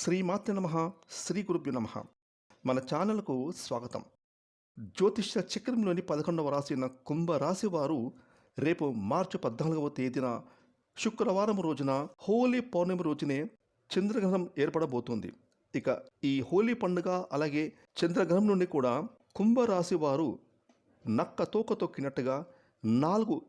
శ్రీమాత్రి నమ శ్రీ గురుభ్యు నమ. మన ఛానల్కు స్వాగతం. జ్యోతిష్య చక్రంలోని పదకొండవ రాశి అయిన కుంభరాశి వారు రేపు మార్చి పద్నాలుగవ తేదీన శుక్రవారం రోజున హోలీ పౌర్ణమి రోజునే చంద్రగ్రహణం ఏర్పడబోతుంది. ఇక ఈ హోలీ పండుగ అలాగే చంద్రగ్రహణం నుండి కూడా కుంభరాశి వారు నక్క తోక తొక్కినట్టుగా నాలుగు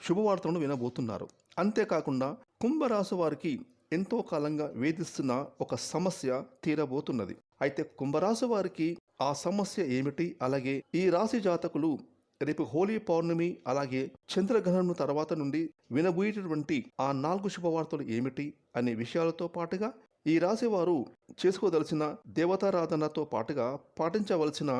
శుభవార్తలను వినబోతున్నారు. అంతేకాకుండా కుంభరాశి వారికి ఎంతో కాలంగా వేధిస్తున్న ఒక సమస్య తీరబోతున్నది. అయితే కుంభరాశి వారికి ఆ సమస్య ఏమిటి? అలాగే ఈ రాశి జాతకులు రేపు హోలీ పౌర్ణమి అలాగే చంద్రగ్రహణం తర్వాత నుండి వినబోయేటటువంటి ఆ నాలుగు శుభవార్తలు ఏమిటి అనే విషయాలతో పాటుగా ఈ రాశి వారు చేసుకోదలసిన దేవతారాధనతో పాటుగా పాటించవలసిన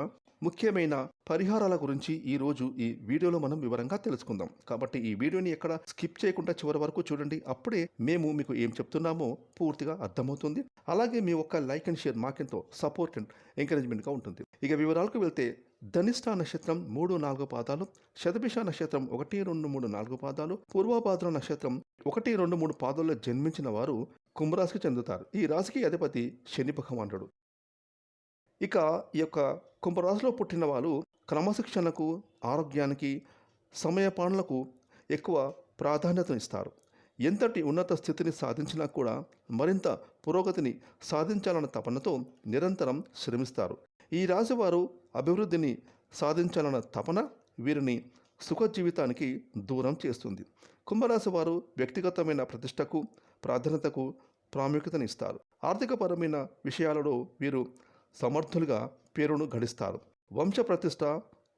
ముఖ్యమైన పరిహారాల గురించి ఈ రోజు ఈ వీడియోలో మనం వివరంగా తెలుసుకుందాం. కాబట్టి ఈ వీడియోని ఎక్కడ స్కిప్ చేయకుండా చివరి వరకు చూడండి. అప్పుడే మేము మీకు ఏం చెప్తున్నామో పూర్తిగా అర్థమవుతుంది. అలాగే మీ ఒక్క లైక్ అండ్ షేర్ మాకెంతో సపోర్ట్ అండ్ ఎంకరేజ్మెంట్గా ఉంటుంది. ఇక వివరాలకు వెళ్తే ధనిష్ట నక్షత్రం మూడు నాలుగు పాదాలు శతభిష నక్షత్రం ఒకటి రెండు మూడు నాలుగు పాదాలు పూర్వభాద్ర నక్షత్రం ఒకటి రెండు మూడు పాదాల్లో జన్మించిన వారు కుంభరాశికి చెందుతారు. ఈ రాశికి అధిపతి శని భగవానుడు. ఇక ఈ యొక్క కుంభరాశిలో పుట్టిన వాళ్ళు క్రమశిక్షణకు ఆరోగ్యానికి సమయపాలనకు ఎక్కువ ప్రాధాన్యతనిస్తారు. ఎంతటి ఉన్నత స్థితిని సాధించినా కూడా మరింత పురోగతిని సాధించాలన్న తపనతో నిరంతరం శ్రమిస్తారు. ఈ రాశివారు అభివృద్ధిని సాధించాలన్న తపన వీరిని సుఖ జీవితానికి దూరం చేస్తుంది. కుంభరాశి వారు వ్యక్తిగతమైన ప్రతిష్టకు ప్రాధాన్యతకు ప్రాముఖ్యతనిస్తారు. ఆర్థికపరమైన విషయాలలో వీరు సమర్థులుగా పేరును గడిస్తారు వంశ ప్రతిష్ట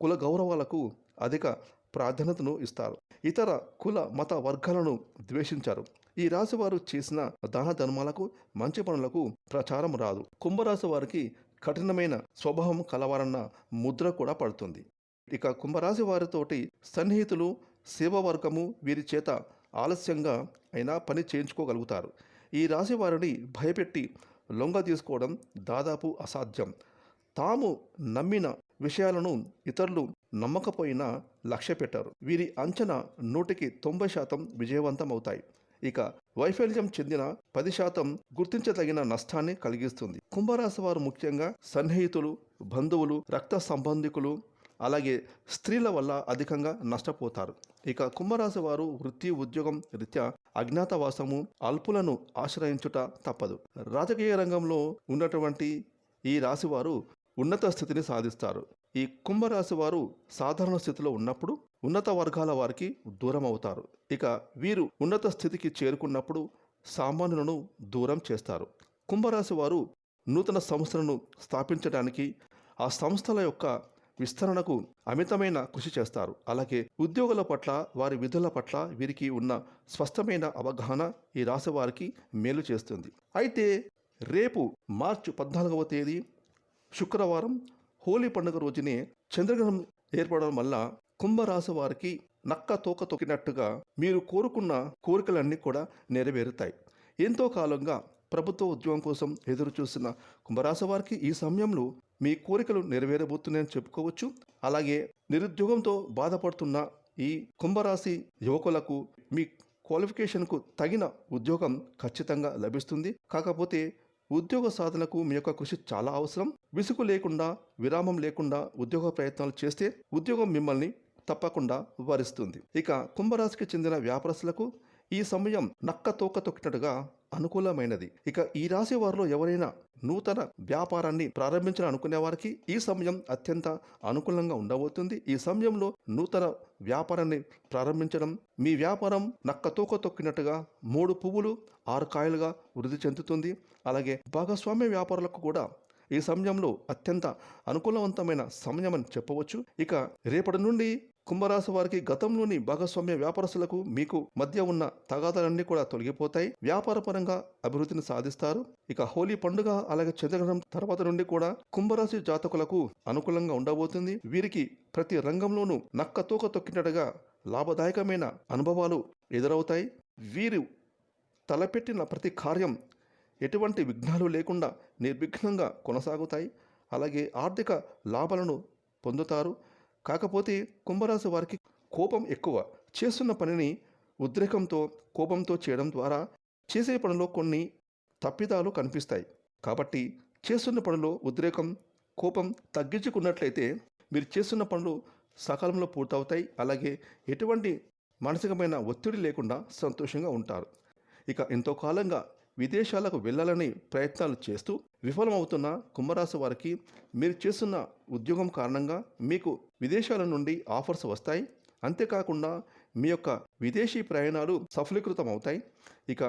కుల గౌరవాలకు అధిక ప్రాధాన్యతను ఇస్తారు. ఇతర కుల మత వర్గాలను ద్వేషించారు. ఈ రాశి వారు చేసిన దాన ధర్మాలకు మంచి పనులకు ప్రచారం రాదు. కుంభరాశి వారికి కఠినమైన స్వభావం కలవారన్న ముద్ర కూడా పడుతుంది. ఇక కుంభరాశి వారితోటి సన్నిహితులు సేవవర్గము వీరి చేత ఆలస్యంగా అయినా పని చేయించుకోగలుగుతారు. ఈ రాశి వారిని భయపెట్టి లొంగ తీసుకోవడం దాదాపు అసాధ్యం. తాము నమ్మిన విషయాలను ఇతరులు నమ్మకపోయినా లక్ష్య పెట్టారు. వీరి అంచనా నూటికి తొంభై శాతం విజయవంతం అవుతాయి ఇక వైఫల్యం చెందిన పది శాతం గుర్తించదగిన నష్టాన్ని కలిగిస్తుంది. కుంభరాశి వారు ముఖ్యంగా సన్నిహితులు బంధువులు రక్త సంబంధికులు అలాగే స్త్రీల వల్ల అధికంగా నష్టపోతారు. ఇక కుంభరాశి వారు వృత్తి ఉద్యోగం రీత్యా అజ్ఞాతవాసము అల్పులను ఆశ్రయించుట తప్పదు. రాజకీయ రంగంలో ఉన్నటువంటి ఈ రాశి వారు ఉన్నత స్థితిని సాధిస్తారు. ఈ కుంభరాశి వారు సాధారణ స్థితిలో ఉన్నప్పుడు ఉన్నత వర్గాల వారికి దూరం అవుతారు ఇక వీరు ఉన్నత స్థితికి చేరుకున్నప్పుడు సామాన్యులను దూరం చేస్తారు. కుంభరాశి వారు నూతన సంస్థలను స్థాపించడానికి ఆ సంస్థల యొక్క విస్తరణకు అమితమైన కృషి చేస్తారు. అలాగే ఉద్యోగుల పట్ల వారి విధుల పట్ల వీరికి ఉన్న స్పష్టమైన అవగాహన ఈ రాశి వారికి మేలు చేస్తుంది. అయితే రేపు మార్చి పద్నాలుగవ తేదీ శుక్రవారం హోలీ పండుగ రోజునే చంద్రగ్రహణం ఏర్పడడం వల్ల కుంభరాశి వారికి నక్క తోక తొక్కినట్టుగా మీరు కోరుకున్న కోరికలన్నీ కూడా నెరవేరుతాయి. ఎంతో కాలంగా ప్రభుత్వ ఉద్యోగం కోసం ఎదురు కుంభరాశి వారికి ఈ సమయంలో మీ కోరికలు నెరవేరబోతున్నాయని చెప్పుకోవచ్చు. అలాగే నిరుద్యోగంతో బాధపడుతున్న ఈ కుంభరాశి యువకులకు మీ క్వాలిఫికేషన్కు తగిన ఉద్యోగం ఖచ్చితంగా లభిస్తుంది. కాకపోతే ఉద్యోగ సాధనకు మీ యొక్క కృషి చాలా అవసరం. విసుగు లేకుండా విరామం లేకుండా ఉద్యోగ ప్రయత్నాలు చేస్తే ఉద్యోగం మిమ్మల్ని తప్పకుండా వరిస్తుంది. ఇక కుంభరాశికి చెందిన వ్యాపారస్తులకు ఈ సమయం నక్క తోక తొక్కినట్టుగా అనుకూలమైనది. ఇక ఈ రాశి వారిలో ఎవరైనా నూతన వ్యాపారాన్ని ప్రారంభించాలని అనుకునే వారికి ఈ సమయం అత్యంత అనుకూలంగా ఉండబోతుంది. ఈ సమయంలో నూతన వ్యాపారాన్ని ప్రారంభించడం మీ వ్యాపారం నక్క తోక తొక్కినట్టుగా మూడు పువ్వులు ఆరు కాయలుగా వృద్ధి చెందుతుంది. అలాగే భాగస్వామ్య వ్యాపారులకు కూడా ఈ సమయంలో అత్యంత అనుకూలవంతమైన సమయం అని చెప్పవచ్చు. ఇక రేపటి నుండి కుంభరాశి వారికి గతంలోని భాగస్వామ్య వ్యాపారస్తులకు మీకు మధ్య ఉన్న తగాదాలన్నీ కూడా తొలగిపోతాయి. వ్యాపారపరంగా అభివృద్ధిని సాధిస్తారు. ఇక హోలీ పండుగ అలాగే చంద్రగ్రహణం తర్వాత నుండి కూడా కుంభరాశి జాతకులకు అనుకూలంగా ఉండబోతుంది. వీరికి ప్రతి రంగంలోనూ నక్క తోక తొక్కినట్టుగా లాభదాయకమైన అనుభవాలు ఎదురవుతాయి. వీరు తలపెట్టిన ప్రతి కార్యం ఎటువంటి విఘ్నాలు లేకుండా నిర్విఘ్నంగా కొనసాగుతాయి. అలాగే ఆర్థిక లాభాలను పొందుతారు. కాకపోతే కుంభరాశి వారికి కోపం ఎక్కువ. చేస్తున్న పనిని ఉద్రేకంతో కోపంతో చేయడం ద్వారా చేసే పనిలో కొన్ని తప్పిదాలు కనిపిస్తాయి. కాబట్టి చేస్తున్న పనిలో ఉద్రేకం కోపం తగ్గించుకున్నట్లయితే మీరు చేస్తున్న పనులు సకాలంలో పూర్తవుతాయి. అలాగే ఎటువంటి మానసికమైన ఒత్తిడి లేకుండా సంతోషంగా ఉంటారు. ఇక ఎంతో కాలంగా విదేశాలకు వెళ్ళాలని ప్రయత్నాలు చేస్తూ విఫలమవుతున్న కుంభరాశి వారికి మీరు చేస్తున్న ఉద్యోగం కారణంగా మీకు విదేశాల నుండి ఆఫర్స్ వస్తాయి. అంతేకాకుండా మీ యొక్క విదేశీ ప్రయాణాలు సఫలీకృతం అవుతాయి ఇక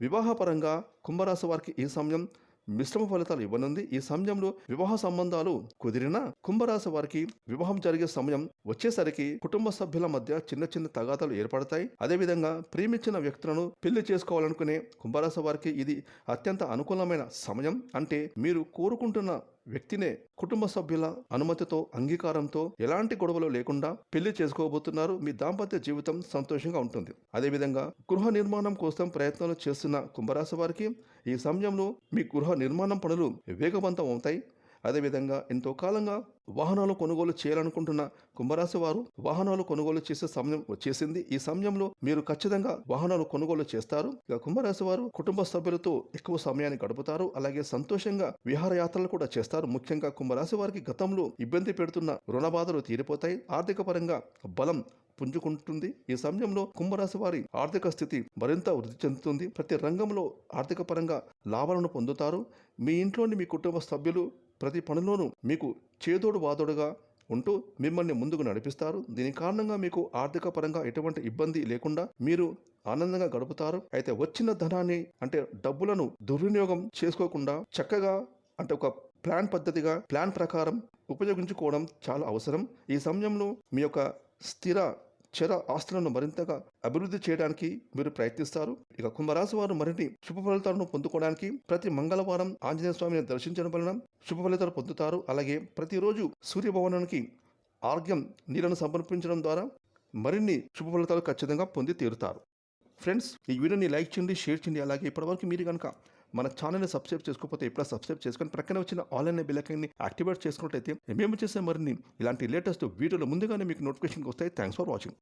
వివాహపరంగా కుంభరాశి వారికి ఈ సమయం మిశ్రమ ఫలితాలు ఇవ్వనుంది. ఈ సమయంలో వివాహ సంబంధాలు కుదిరినా కుంభరాశి వారికి వివాహం జరిగే సమయం వచ్చేసరికి కుటుంబ సభ్యుల మధ్య చిన్న చిన్న తగాదాలు ఏర్పడతాయి. అదేవిధంగా ప్రేమించిన వ్యక్తులను పెళ్ళి చేసుకోవాలనుకునే కుంభరాశి వారికి ఇది అత్యంత అనుకూలమైన సమయం. అంటే మీరు కోరుకుంటున్న వ్యక్తినే కుటుంబ సభ్యుల అనుమతితో అంగీకారంతో ఎలాంటి గొడవలు లేకుండా పెళ్ళి చేసుకోబోతున్నారు. మీ దాంపత్య జీవితం సంతోషంగా ఉంటుంది. అదేవిధంగా గృహ నిర్మాణం కోసం ప్రయత్నాలు చేస్తున్న కుంభరాశి వారికి ఈ సమయంలో మీ గృహ నిర్మాణం పనులు వేగవంతం అవుతాయి. అదేవిధంగా ఎంతో కాలంగా వాహనాలు కొనుగోలు చేయాలనుకుంటున్న కుంభరాశి వారు వాహనాలు కొనుగోలు చేసే సమయం వచ్చేసింది ఈ సమయంలో మీరు ఖచ్చితంగా వాహనాలు కొనుగోలు చేస్తారు. ఇక కుంభరాశి వారు కుటుంబ సభ్యులతో ఎక్కువ సమయాన్ని గడుపుతారు. అలాగే సంతోషంగా విహారయాత్రలు కూడా చేస్తారు. ముఖ్యంగా కుంభరాశి వారికి గతంలో ఇబ్బంది పెడుతున్న రుణ బాధలు తీరిపోతాయి. ఆర్థిక పరంగా బలం పుంజుకుంటుంది. ఈ సమయంలో కుంభరాశి వారి ఆర్థిక స్థితి మరింత వృద్ధి చెందుతుంది. ప్రతి రంగంలో ఆర్థిక పరంగా లాభాలను పొందుతారు. మీ ఇంట్లోని మీ కుటుంబ సభ్యులు ప్రతి పనిలోనూ మీకు చేదోడు వాదోడుగా ఉంటూ మిమ్మల్ని ముందుకు నడిపిస్తారు. దీని కారణంగా మీకు ఆర్థిక పరంగా ఎటువంటి ఇబ్బంది లేకుండా మీరు ఆనందంగా గడుపుతారు. అయితే వచ్చిన ధనాన్ని అంటే డబ్బులను దుర్వినియోగం చేసుకోకుండా చక్కగా అంటే ఒక ప్లాన్ పద్ధతిగా ప్లాన్ ప్రకారం ఉపయోగించుకోవడం చాలా అవసరం. ఈ సమయంలో మీ యొక్క స్థిర చర ఆస్తులను మరింతగా అభివృద్ధి చేయడానికి మీరు ప్రయత్నిస్తారు. ఇక కుంభరాశి వారు మరిన్ని శుభ ఫలితాలను పొందుకోవడానికి ప్రతి మంగళవారం ఆంజనేయ స్వామిని దర్శించడం వలన శుభ ఫలితాలు పొందుతారు. అలాగే ప్రతిరోజు సూర్యభవనానికి ఆర్గ్యం నీళ్ళను సమర్పించడం ద్వారా మరిన్ని శుభ ఫలితాలు ఖచ్చితంగా పొంది తీరుతారు. ఫ్రెండ్స్ ఈ వీడియోని లైక్ చేయండి షేర్ చేయండి. అలాగే ఇప్పటివరకు మీరు కనుక మన ఛానల్ని సబ్స్క్రైబ్ చేసుకోకపోతే ఇప్పుడు సబ్స్క్రైబ్ చేసుకొని ప్రక్కన వచ్చిన ఆన్లైన్ బిల్లకైన్ని యాక్టివేట్ చేసుకున్నట్టయితే మేము చేసే మరిన్ని ఇలాంటి లేటెస్ట్ వీడియోలు ముందుగానే మీకు నోటిఫికేషన్ వస్తాయి. Thanks for watching